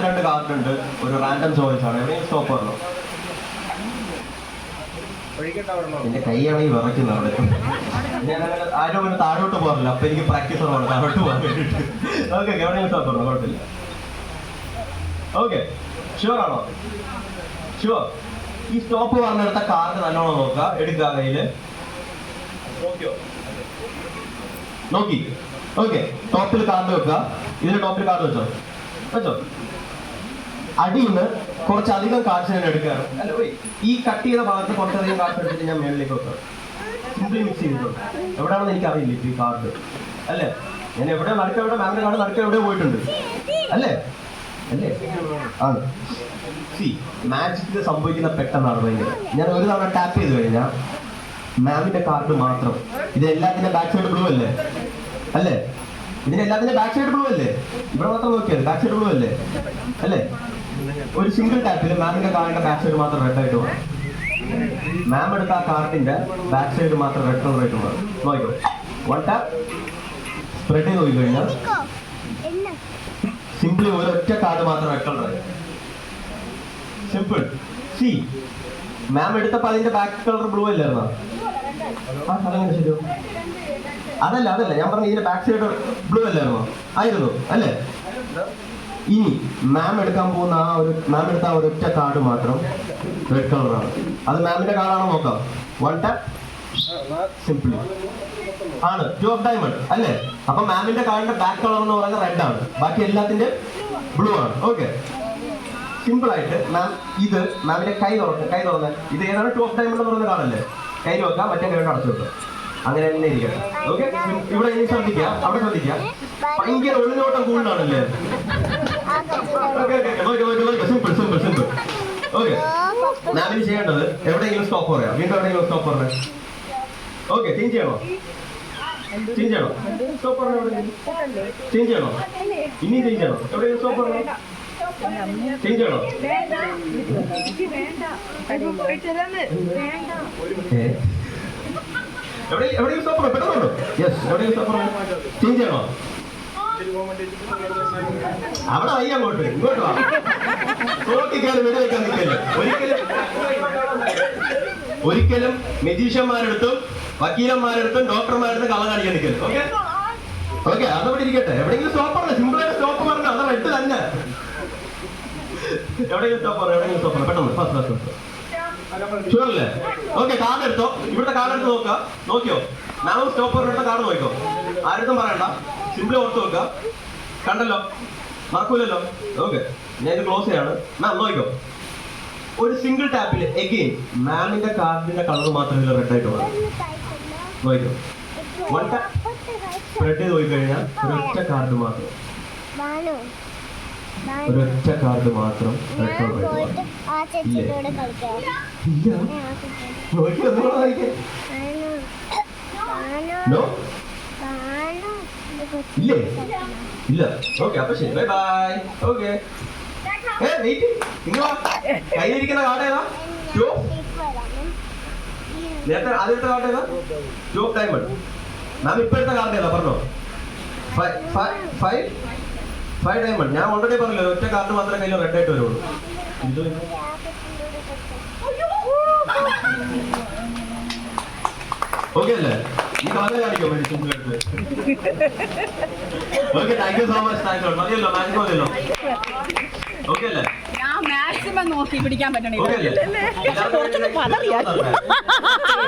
രണ്ട് കാർഡ് ഉണ്ട് ഒരു റാൻഡം ചോയ്സ് ആണ് എവിടെയും സ്റ്റോപ്പ് വരണം എന്റെ കൈയാണെങ്കിൽ വിറയ്ക്കുന്നു അവിടെ. ഞാൻ ആരും അങ്ങനെ താഴോട്ട് പോകാറില്ല. അപ്പൊ എനിക്ക് പ്രാക്ടീസ് കുറവാണ് താഴോട്ട് പോകാൻ വേണ്ടിയിട്ട്. ഓക്കെ എവിടെയും സ്റ്റോപ്പ് വരണം കുഴപ്പമില്ല. ഓക്കെ ഷുവർ ആണോ? ഷുവർ ഈ സ്റ്റോപ്പ് പറഞ്ഞെടുത്ത കാർഡ് നല്ലോണം നോക്കുക എടുക്കുക കയ്യിൽ. നോക്കി. ഓക്കെ ടോപ്പിൽ കാർഡ് വെക്കുക ഇതിന്റെ ടോപ്പിൽ കാർഡ് വെച്ചോ? വെച്ചോ? അടിയിൽ നിന്ന് കുറച്ചധികം കാർഡ്സ് എടുക്കാറ്. അല്ല ഈ കട്ട് ചെയ്ത ഭാഗത്ത് കുറച്ചധികം കാർഡ്സ് എടുത്തിട്ട് ഞാൻ മേളിലേക്ക് വെക്കാം. സിംപ്ലി മിക്സ് ചെയ്തിട്ടുണ്ട്. എവിടെയാണെന്ന് എനിക്ക് അറിയില്ല ഈ കാർഡ് അല്ലേ? ഞാൻ എവിടെ നടക്ക എവിടെ മാമിന്റെ കാർഡ് നടക്ക എവിടെ പോയിട്ടുണ്ട്? അല്ലേ? അല്ലേ? ആണ്. സി മാജിക് സംഭവിക്കുന്ന പെട്ടെന്നാണ് ഭയങ്കര. ഞാൻ ഒരു തവണ ടാപ്പ് ചെയ്ത് കഴിഞ്ഞാൽ മാമിന്റെ കാർഡ് മാത്രം. ഇത് എല്ലാത്തിന്റെ ബാക്ക് സൈഡ് ബ്ലൂ അല്ലേ? അല്ലേ? ഇതിന് എല്ലാത്തിന്റെ ബാക്ക് സൈഡ് ബ്ലൂ അല്ലേ? ഇവിടെ മാത്രം നോക്കിയത് ബാക്ക് സൈഡ് ബ്ലൂ അല്ലേ? അല്ലേ? ഒരു സിംഗിൾ ടാപ്പിൽ മാമിന്റെ കാറിന്റെ ബാക്ക് സൈഡ് മാത്രം റെഡ് ആയിട്ട് മാറും മാം എടുത്ത ആ കാർഡിന്റെ ബാക്ക് സൈഡ് മാത്രം റെഡ് കളർ ആയിട്ട് മാറും നോക്കോ. വൺ ടാപ്പ് സ്പ്രെഡ് ചെയ്ത് നോക്കി കഴിഞ്ഞാൽ സിംപിളി ഒരൊറ്റ കാർഡ് മാത്രം റെഡ് കളർ ആയി. സിമ്പിൾ സി മാം എടുത്തപ്പോ അതിന്റെ ബാക്ക് കളർ ബ്ലൂ അല്ലായിരുന്നോ ആ അതങ്ങനെ ശരിയോ? അതല്ല അതല്ല. ഞാൻ പറഞ്ഞ ഇതിന്റെ ബാക്ക് സൈഡ് ബ്ലൂ അല്ലായിരുന്നോ ആയിരുന്നു അല്ലേ? ഇനി മാം എടുക്കാൻ പോകുന്ന ആ ഒരു മാം എടുത്ത ആ ഒരൊറ്റ കാർഡ് മാത്രം റെഡ് കളറാണ് അത് മാമിന്റെ കാർഡാണ് നോക്കാം. വൺ ടാപ്പ് സിംപിളി ആണ്. ടു ഓഫ് ഡയമണ്ട് അല്ലേ? അപ്പൊ മാമിന്റെ കാർഡിന്റെ ബാക്ക് കളർ എന്ന് പറയുന്നത് റെഡ് ആണ്. ബാക്കി എല്ലാത്തിന്റെ ബ്ലൂ ആണ്. ഓക്കെ സിമ്പിൾ ആയിട്ട് മാം ഇത് മാമിന്റെ കൈ തുറക്കുക കൈ തുറന്ന്. ഇത് ഏതാണ്? ടു ഓഫ് ഡയമണ്ട് എന്ന് പറയുന്ന കാർഡല്ലേ കൈ നോക്കാം മറ്റേ കൈ കൊണ്ട് അടച്ചു വെക്കാം. അങ്ങനെ തന്നെ ഇരിക്കട്ടെ. ഓക്കെ ഇവിടെ ഇനി അവിടെ ശ്രദ്ധിക്കുക ഭയങ്കര ഒളിനോട്ടം കൂടുതലാണല്ലേ? സിമ്പിൾ സൂപ്പർ സൂപ്പർ ഓക്കെ മാമിന് ചെയ്യേണ്ടത് എവിടെയെങ്കിലും സ്റ്റോപ്പ് പറയാം വീണ്ടും എവിടെയെങ്കിലും സ്റ്റോപ്പ് പറഞ്ഞേ ഓക്കെ ചേഞ്ച് ചെയ്യണോ ചേഞ്ച് ചെയ്യണോ സ്റ്റോപ്പ് പറഞ്ഞോ ചേഞ്ച് ചെയ്യണോ ഇനി ചേഞ്ച് ചെയ്യണോ എവിടെയെങ്കിലും സ്റ്റോപ്പ് പറഞ്ഞോ ചേഞ്ച് ചെയ്യണോ എവിടെയെങ്കിലും സ്റ്റോപ്പ് പറഞ്ഞോ പെട്ടെന്ന് യെസ് എവിടെയെങ്കിലും സ്റ്റോപ്പ് ചേഞ്ച് ചെയ്യണോ അവിടെ വയ്യ അങ്ങോട്ട്. ഇങ്ങോട്ട് നോക്കിക്കാൽ വെടി വെക്കാൻ നിൽക്കല്ലേ? ഒരിക്കലും ഒരിക്കലും മെജീഷ്യന്മാരെടുത്തും വക്കീലന്മാരെടുത്തും ഡോക്ടർമാരെടുത്തും കള്ള കാണിക്കാൻ നിൽക്കല്ലേ? ഓക്കെ? ഓക്കെ അതവിടെ ഇരിക്കട്ടെ. എവിടെയെങ്കിലും സ്റ്റോപ്പ് പറഞ്ഞു? സിമ്പിൾ ആയിട്ട് സ്റ്റോപ്പ് പറഞ്ഞു? അതാ എട്ട് തന്നെ. എവിടെയെങ്കിലും സ്റ്റോപ്പ് പറഞ്ഞു? എവിടെയെങ്കിലും സ്റ്റോപ്പ് പറഞ്ഞു? പെട്ടെന്ന്. ഫസ്റ്റ് ഫസ്റ്റ് ഓക്കെ കാർഡ് എടുത്തോ. ഇവിടുത്തെ കാർഡ് എടുത്ത് നോക്കുക നോക്കിയോ? നാവും സ്റ്റോപ്പ് പറഞ്ഞിട്ട് കാർഡ് നോക്കിയോ ആരുടെ പറയണ്ട. സിമ്പിളി ഓർത്ത് വെക്കുക കണ്ടല്ലോ? മറക്കൂലല്ലോ? ഓക്കെ ഞാൻ ഇത് ക്ലോസ് ചെയ്യാണ്. മാം നോക്കിക്കോ. ഒരു സിംഗിൾ ടാപ്പിൽ എഗെയിൻ മാമിന്റെ കാർഡിന്റെ കളർ മാത്രമേ റെഡ് ആയിട്ട് വരും നോക്കിക്കോ. വൺ ടാപ്പ് റെഡ് ചെയ്ത് പോയി കഴിഞ്ഞാൽ ഒരൊറ്റ കാർഡ് മാത്രം. ഒരൊറ്റ കാർഡ് മാത്രം റെഡ് കളർ നോക്കി ഇല്ലേ. ഇല്ല. ഓക്കെ അപ്പൊ ശരി. ബൈ ബൈ ഓക്കെ ഏ വെയിറ്റ് നിങ്ങൾ കയ്യിലിരിക്കുന്ന കാർഡ് ഏതാ? ടോ നേരത്തെ ആദ്യത്തെ കാർഡ് ഏതാ? ടോ ഡയമണ്ട് മാം ഇപ്പൊ എടുത്ത കാർഡ് ഏതാ? പറഞ്ഞോ. ഫൈവ് ഫൈവ് ഡയമണ്ട് ഞാൻ ഓൾറെഡി പറഞ്ഞല്ലോ ഒറ്റ കാർഡ് മാത്രമേ കയ്യിൽ റെഡ് ആയിട്ട് വരുള്ളൂ. ഇത് ഓക്കെ അല്ലേ? Okay thank you so much thank you മതിയല്ലോ മാജിക് മതിയല്ലോ. ഓക്കെ അല്ലേ? ഞാൻ മാക്സിമം നോക്കി പിടിക്കാൻ പറ്റണേ ഓക്കെ അല്ലേ? കുറച്ചൊന്ന് പതറിയാ.